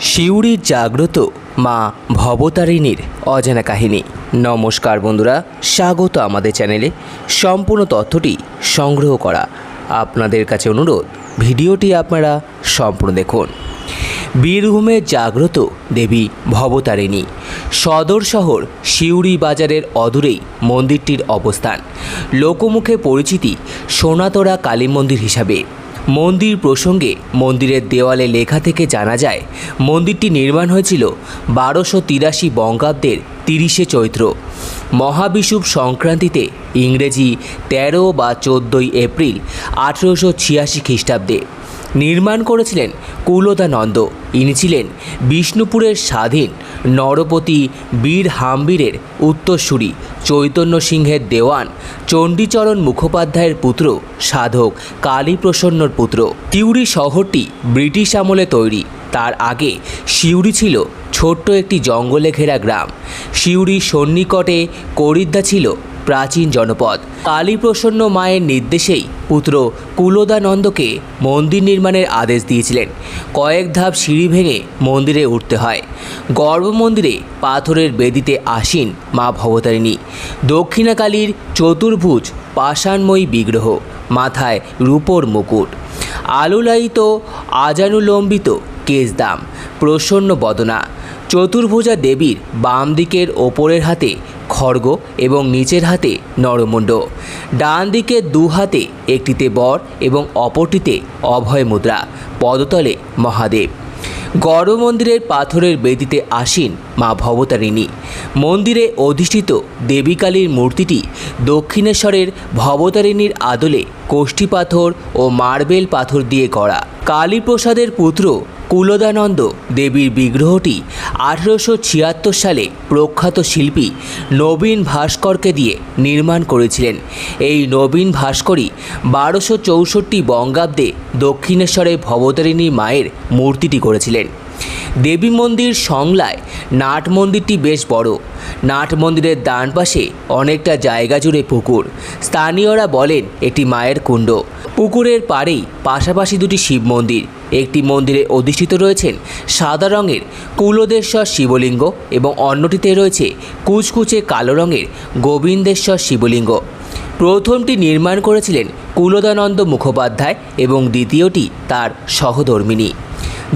শিউরির জাগ্রত মা ভবতারিণীর অজানা কাহিনী। নমস্কার বন্ধুরা, স্বাগত আমাদের চ্যানেলে। সম্পূর্ণ তথ্যটি সংগ্রহ করা আপনাদের কাছে অনুরোধ, ভিডিওটি আপনারা সম্পূর্ণ দেখুন। বীরভূমের জাগ্রত দেবী ভবতারিণী, সদর শহর শিউরি বাজারের অদূরেই মন্দিরটির অবস্থান। লোকমুখে পরিচিতি সোনাতরা কালী মন্দির হিসাবে। মন্দির প্রসঙ্গে মন্দিরের দেওয়ালে লেখা থেকে জানা যায়, মন্দিরটি নির্মাণ হয়েছিল বারোশো তিরাশি বঙ্গাব্দের তিরিশে চৈত্র। মহাবিষুব সংক্রান্তিতে ইংরেজি তেরো বা চোদ্দোই এপ্রিল আঠেরোশো ছিয়াশি খ্রিস্টাব্দে নির্মাণ করেছিলেন কুলদানন্দ। ইনি ছিলেন বিষ্ণুপুরের স্বাধীন নরপতি বীর হাম্বীরের উত্তরসূরি চৈতন্য সিংহের দেওয়ান চণ্ডীচরণ মুখোপাধ্যায়ের পুত্র সাধক কালীপ্রসন্নর পুত্র। তিউরি শহরটি ব্রিটিশ আমলে তৈরি। তার আগে সিউড়ি ছিল ছোট্ট একটি জঙ্গলে ঘেরা গ্রাম। সিউড়ি সন্নিকটে করিদ্দা ছিল প্রাচীন জনপদ। কালীপ্রসন্ন মায়ের নির্দেশেই পুত্র কুলদানন্দকে মন্দির নির্মাণের আদেশ দিয়েছিলেন। কয়েক ধাপ সিঁড়ি ভেঙে মন্দিরে উঠতে হয়। গর্ভমন্দিরে পাথরের বেদিতে আসীন মা ভবতারিণী। দক্ষিণাকালীর চতুর্ভুজ পাষাণময়ী বিগ্রহ, মাথায় রূপোর মুকুট। আলুলায়িত, আজানুলম্বিত কেশদাম প্রসন্ন বদনা। চতুর্ভুজা দেবীর বাম দিকের ওপরের হাতে খড়গ এবং নিচের হাতে নরমুণ্ড। ডান দিকে দু হাতে একটিতে বর এবং অপরটিতে অভয় মুদ্রা, পদতলে মহাদেব। গর্ভমন্দিরের পাথরের বেদিতে আসীন মা ভবতারিণী। মন্দিরে অধিষ্ঠিত দেবীকালীর মূর্তিটি দক্ষিণেশ্বরের ভবতারিণীর আদলে কোষ্ঠী পাথর ও মার্বেল পাথর দিয়ে গড়া। কালীপ্রসাদের পুত্র কুলদানন্দ দেবীর বিগ্রহটি আঠেরোশো ছিয়াত্তর সালে প্রখ্যাত শিল্পী নবীন ভাস্করকে দিয়ে নির্মাণ করেছিলেন। এই নবীন ভাস্করই বারোশো চৌষট্টি বঙ্গাব্দে দক্ষিণেশ্বরে ভবতারিণী মায়ের মূর্তিটি করেছিলেন। দেবী মন্দির সংলায় নাট মন্দিরটি বেশ বড়। নাট মন্দিরের ডান পাশে অনেকটা জায়গা জুড়ে পুকুর। স্থানীয়রা বলেন এটি মায়ের কুণ্ড। পুকুরের পাড়েই পাশাপাশি দুটি শিব মন্দির। একটি মন্দিরে অধিষ্ঠিত রয়েছেন সাদা রঙের কুলদেশ্বর শিবলিঙ্গ এবং অন্যটিতে রয়েছে কুচকুচে কালো রঙের গোবিন্দেশ্বর শিবলিঙ্গ। প্রথমটি নির্মাণ করেছিলেন কুলদানন্দ মুখোপাধ্যায় এবং দ্বিতীয়টি তার সহধর্মিনী।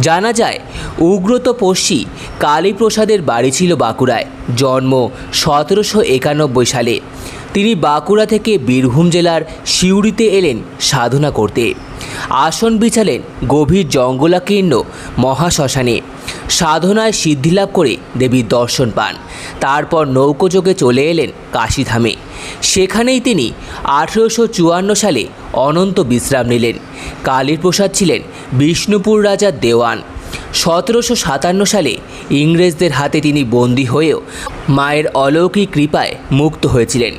জানা যায় উগ্রতপস্যী কালীপ্রসাদের বাড়ি ছিল বাঁকুড়ায়, জন্ম সতেরোশো একানব্বই সালে। তিনি বাঁকুড়া থেকে বীরভূম জেলার সিউড়িতে এলেন সাধনা করতে। আসন বিছালেন গভীর জঙ্গলাকীর্ণ মহাশ্মশানে। সাধনায় সিদ্ধিলাভ করে দেবীর দর্শন পান। তারপর নৌকোযোগে চলে এলেন কাশীধামে। সেখানেই তিনি আঠেরোশো চুয়ান্ন সালে অনন্ত বিশ্রাম নিলেন। কালীর প্রসাদ ছিলেন বিষ্ণুপুর রাজার দেওয়ান। সতেরোশো সাতান্ন সালে ইংরেজদের হাতে তিনি বন্দী হয়েও মায়ের অলৌকিক কৃপায় মুক্ত হয়েছিলেন।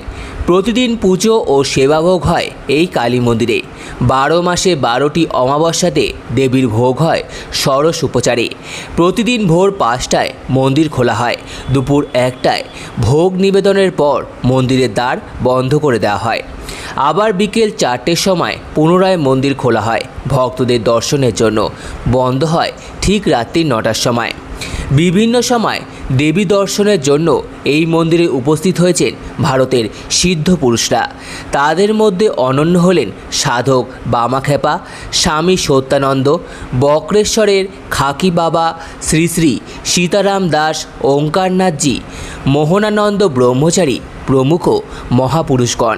প্রতিদিন পুজো ও সেবাভোগ হয় এই কালী মন্দিরে। বারো মাসে বারোটি অমাবস্যাতে দেবীর ভোগ হয় সরস উপচারে। প্রতিদিন ভোর পাঁচটায় মন্দির খোলা হয়। দুপুর একটায় ভোগ নিবেদনের পর মন্দিরের দ্বার বন্ধ করে দেওয়া হয়। আবার বিকেল চারটের সময় পুনরায় মন্দির খোলা হয়। ভক্তদের দর্শনের জন্য বন্ধ হয় ঠিক রাত্রি নটার সময়। বিভিন্ন সময় দেবী দর্শনের জন্য এই মন্দিরে উপস্থিত হয়েছেন ভারতের সিদ্ধ পুরুষরা। তাদের মধ্যে অনন্য হলেন সাধক বামাখ্যাপা, স্বামী সত্যানন্দ, বক্রেশ্বরের খাকি বাবা শ্রী শ্রী সীতারাম দাস, ওঙ্কারনাথজি, মোহনানন্দ ব্রহ্মচারী প্রমুখ মহাপুরুষগণ।